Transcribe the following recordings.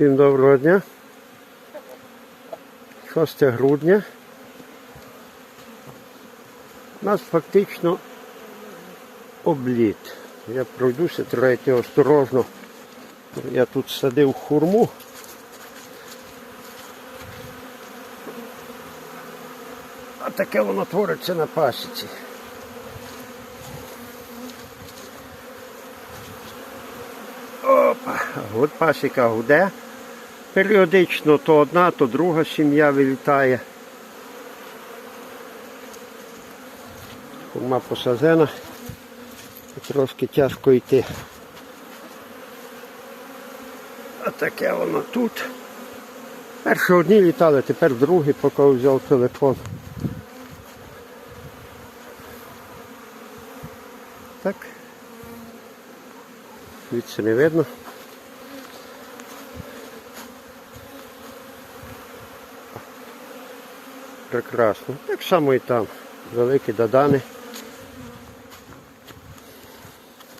Всім доброго дня. 6 грудня. У нас фактично обліт. Я пройдуся, треба йти осторожно. Я тут садив хурму. А таке воно твориться на пасіці. Опа, от пасіка гуде. Періодично то одна, то друга сім'я вилітає. Кума посажена. Трошки тяжко йти. А таке воно тут. Перше одні літали, тепер другі, поки взяв телефон. Так. Звідси не видно. Прекрасно. Так само і там. Великі додани.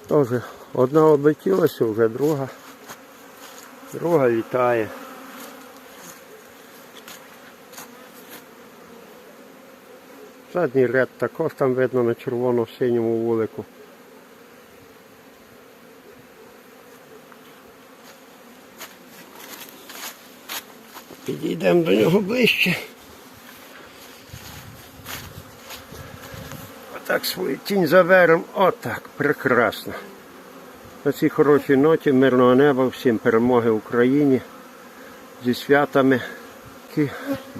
Тоже одна облетілася, вже друга. Друга літає. Задній ряд також там видно на червоно-синьому вулику. Підійдемо до нього ближче. Отак свою тінь заверемо. Отак, прекрасно. На цій хорошій ноті мирного неба, всім перемоги Україні зі святами, які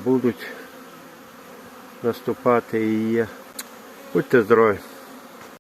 будуть наступати і є. Будьте здорові!